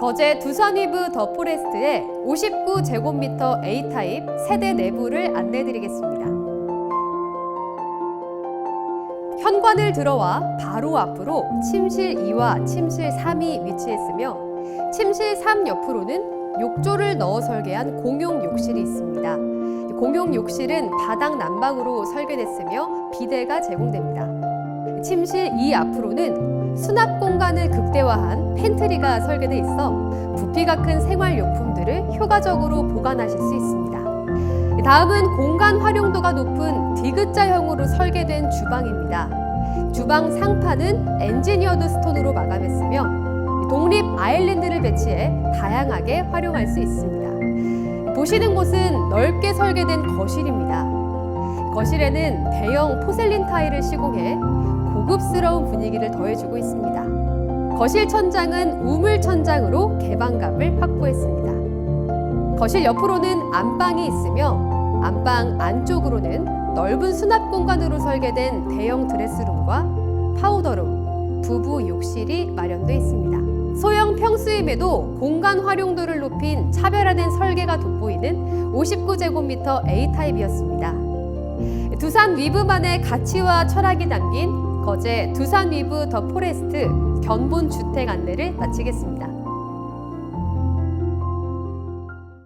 거제 두산위브 더 포레스트의 59제곱미터 A타입 세대 내부를 안내드리겠습니다. 현관을 들어와 바로 앞으로 침실 2와 침실 3이 위치했으며 침실 3 옆으로는 욕조를 넣어 설계한 공용 욕실이 있습니다. 공용 욕실은 바닥 난방으로 설계됐으며 비대가 제공됩니다. 침실 2 앞으로는 수납 공간을 극대화한 팬트리가 설계돼 있어 부피가 큰 생활용품들을 효과적으로 보관하실 수 있습니다. 다음은 공간 활용도가 높은 디귿자형으로 설계된 주방입니다. 주방 상판은 엔지니어드 스톤으로 마감했으며 독립 아일랜드를 배치해 다양하게 활용할 수 있습니다. 보시는 곳은 넓게 설계된 거실입니다. 거실에는 대형 포셀린 타일을 시공해 고급스러운 분위기를 더해주고 있습니다. 거실 천장은 우물 천장으로 개방감을 확보했습니다. 거실 옆으로는 안방이 있으며 안방 안쪽으로는 넓은 수납 공간으로 설계된 대형 드레스룸과 파우더룸, 부부 욕실이 마련돼 있습니다. 소형 평수임에도 공간 활용도를 높인 차별화된 설계가 돋보이는 59제곱미터 A타입이었습니다. 두산 위브만의 가치와 철학이 담긴 거제 두산 위브 더 포레스트 견본 주택 안내를 마치겠습니다.